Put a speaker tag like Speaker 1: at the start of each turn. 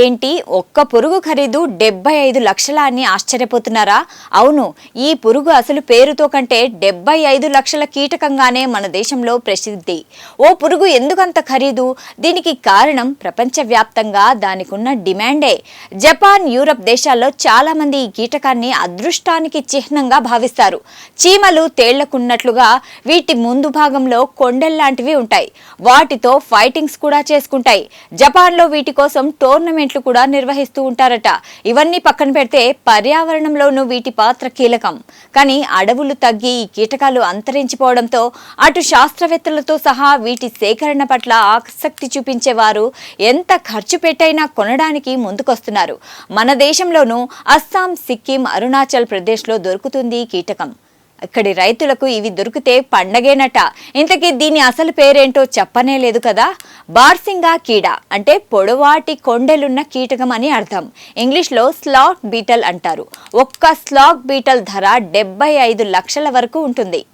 Speaker 1: ఏంటి? ఒక్క పురుగు ఖరీదు డెబ్బై ఐదు లక్షల అని ఆశ్చర్యపోతున్నారా? అవును ఈ పురుగు అసలు పేరుతో కంటే డెబ్బై ఐదు లక్షల కీటకంగానే మన దేశంలో ప్రసిద్ధి. ఓ పురుగు ఎందుకంత ఖరీదు? దీనికి కారణం ప్రపంచవ్యాప్తంగా దానికున్న డిమాండే. జపాన్ యూరప్ దేశాల్లో చాలా మంది ఈ కీటకాన్ని అదృష్టానికి చిహ్నంగా భావిస్తారు. చీమలు తేళ్ళకున్నట్లుగా వీటి ముందు భాగంలో కొండల్లాంటివి ఉంటాయి. వాటితో ఫైటింగ్స్ కూడా చేసుకుంటాయి. జపాన్లో వీటి కోసం టోర్నమెంట్ టోర్నమెంట్లు కూడా నిర్వహిస్తూ ఉంటారట. ఇవన్నీ పక్కన పెడితే పర్యావరణంలోనూ వీటి పాత్ర కీలకం. కానీ అడవులు తగ్గి ఈ కీటకాలు అంతరించిపోవడంతో అటు శాస్త్రవేత్తలతో సహా వీటి సేకరణ పట్ల ఆసక్తి చూపించేవారు ఎంత ఖర్చు పెట్టైనా కొనడానికి ముందుకొస్తున్నారు. మన దేశంలోనూ అస్సాం సిక్కిం అరుణాచల్ ప్రదేశ్లో దొరుకుతుంది కీటకం. ఇక్కడి రైతులకు ఇవి దొరికితే పండగేనట. ఇంతకీ దీని అసలు పేరేంటో చెప్పనే లేదు కదా? బార్సింగా కీడ అంటే పొడవాటి కొండెలున్న కీటకం అని అర్థం. ఇంగ్లీష్లో స్లాక్ బీటల్ అంటారు. ఒక్క స్లాక్ బీటల్ ధర డెబ్బై ఐదు లక్షల వరకు ఉంటుంది.